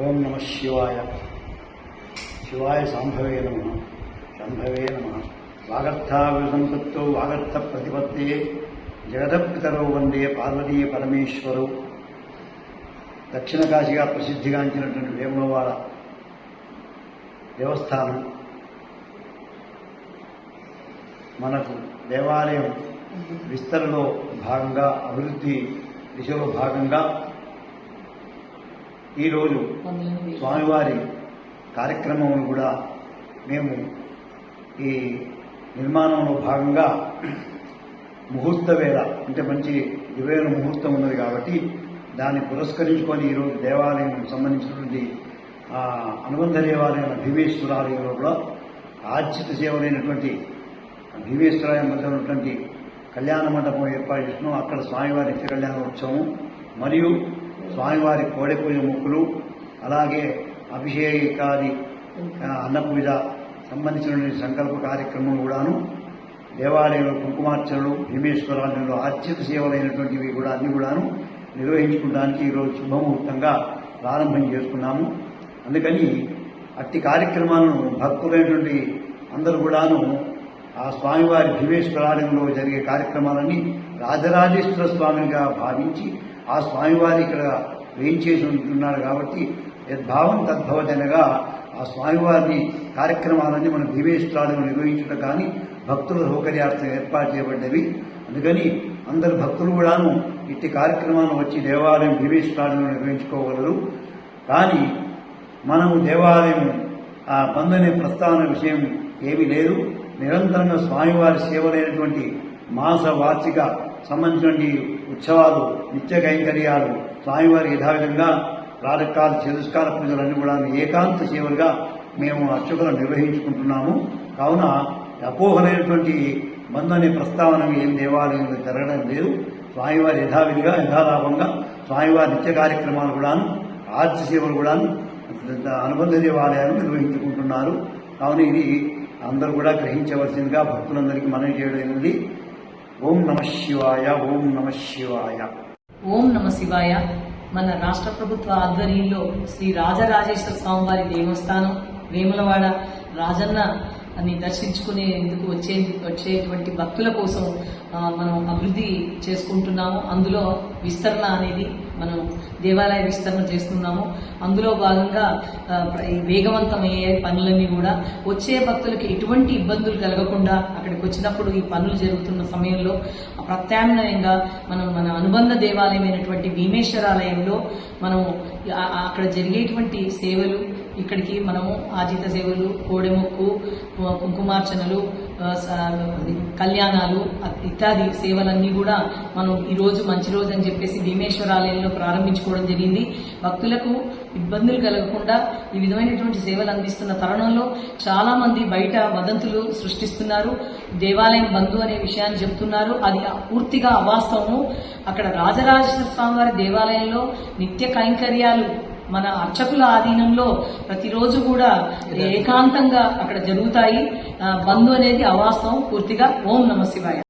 ఓం నమ శివాయ. శివాయ సాంభవే నమ. సంభవే నమ. వాగర్థావిసంపత్తో వాగర్థ ప్రతిపత్తే. జగదపితరో వందే పార్వతీ పరమేశ్వరు. దక్షిణ కాశీగా ప్రసిద్ధిగాంచినటువంటి వేములవాడ దేవస్థానం. మనకు దేవాలయం విస్తరణలో భాగంగా అభివృద్ధి దిశలో భాగంగా ఈరోజు స్వామివారి కార్యక్రమం కూడా మేము ఈ నిర్మాణంలో భాగంగా ముహూర్త వేళ అంటే మంచి దివేల ముహూర్తం ఉన్నది కాబట్టి దాన్ని పురస్కరించుకొని ఈరోజు దేవాలయం సంబంధించినటువంటి అనుబంధ దేవాలయం భీమేశ్వరాలయంలో కూడా ఆర్జిత సేవలైనటువంటి భీమేశ్వరాలయం మధ్య ఉన్నటువంటి కళ్యాణ మండపం ఏర్పాటు చేసినాం అక్కడ స్వామివారి కళ్యాణ ఉత్సవం మరియు స్వామివారి కోడె పూజ అలాగే అభిషేకాది అన్నపూజ సంబంధించినటువంటి సంకల్ప కార్యక్రమం కూడాను దేవాలయంలో కుంకుమార్చనలు భీమేశ్వరాలయంలో ఆర్చిత సేవలైనటువంటివి కూడా అన్ని కూడాను నిర్వహించుకోవడానికి ఈరోజు శుభముహూర్తంగా ప్రారంభం చేసుకున్నాము. అందుకని అట్టి కార్యక్రమాలను భక్తులైనటువంటి అందరూ కూడాను ఆ స్వామివారి భీమేశ్వరాలయంలో జరిగే కార్యక్రమాలన్నీ రాజరాజేశ్వర స్వామినిగా భావించి ఆ స్వామివారి ఇక్కడ వేయించేసి ఉంటున్నాడు కాబట్టి యద్భావం తద్భవతనగా ఆ స్వామివారిని కార్యక్రమాలన్నీ మన భీమేశ్వరాలయం నిర్వహించడం కానీ భక్తుల సౌకర్యార్థం ఏర్పాటు చేయబడ్డవి. అందుకని అందరు భక్తులు కూడాను ఇట్టి కార్యక్రమాలను వచ్చి దేవాలయం భీమేశ్వరాలయంలో నిర్వహించుకోగలరు. కానీ మనము దేవాలయం ఆ బంధనే ప్రస్తావన విషయం ఏమీ లేదు. నిరంతరంగా స్వామివారి సేవలైనటువంటి మాస వార్షిక సంబంధించినటువంటి ఉత్సవాలు నిత్య కైంకర్యాలు స్వామివారి యథావిధంగా ప్రాతకాల చతుష్కాల పూజలన్నీ కూడా ఏకాంత సేవలుగా మేము అర్చకులను నిర్వహించుకుంటున్నాము. కావున అపోహలైనటువంటి బంధనే ప్రస్తావన ఏం దేవాలయంలో జరగడం లేదు. స్వామివారి యథావిధిగా యథాలాభంగా స్వామివారి నిత్య కార్యక్రమాలు కూడాను ఆర్థిక సేవలు కూడాను అనుబంధ దేవాలయాలు నిర్వహించుకుంటున్నారు. కావున ఇది అందరూ కూడా గ్రహించవలసిందిగా భక్తులందరికీ మనవి చేయడం ఓం నమ శివాయ ఓం నమ శివాయ. ఓం నమ శివాయ. మన రాష్ట్ర ప్రభుత్వ ఆధ్వర్యంలో శ్రీ రాజరాజేశ్వర స్వామివారి దేవస్థానం వేములవాడ. రాజన్న అని దర్శించుకునేందుకు వచ్చే వచ్చేటువంటి భక్తుల కోసం మనం అభివృద్ధి చేసుకుంటున్నాము. అందులో విస్తరణ అనేది మనం దేవాలయ విస్తరణ చేస్తున్నాము. అందులో భాగంగా వేగవంతమయ్యే పనులన్నీ కూడా వచ్చే భక్తులకి ఎటువంటి ఇబ్బందులు కలగకుండా అక్కడికి వచ్చినప్పుడు ఈ పనులు జరుగుతున్న సమయంలో ప్రత్యామ్నాయంగా మనం మన అనుబంధ దేవాలయమైనటువంటి భీమేశ్వరాలయంలో మనం అక్కడ జరిగేటువంటి సేవలు ఇక్కడికి మనము ఆజిత సేవలు కోడెముక్కు కుంకుమార్చనలు కళ్యాణాలు ఇత్యాది సేవలన్నీ కూడా మనం ఈరోజు మంచి రోజు అని చెప్పేసి భీమేశ్వరాలయంలో ప్రారంభించుకోవడం జరిగింది. భక్తులకు ఇబ్బందులు కలగకుండా ఈ విధమైనటువంటి సేవలు అందిస్తున్న తరుణంలో చాలామంది బయట వదంతులు సృష్టిస్తున్నారు. దేవాలయం బంధు అనే విషయాన్ని చెప్తున్నారు. అది పూర్తిగా అవాస్తవము. అక్కడ రాజరాజేశ్వర స్వామి వారి దేవాలయంలో నిత్య కైంకర్యాలు మన అర్చకుల ఆధీనంలో ప్రతిరోజు కూడా ఏకాంతంగా అక్కడ జరుగుతాయి. బంధు అనేది అవాస్తవం. పూర్తిగా ఓం నమ శివాయ.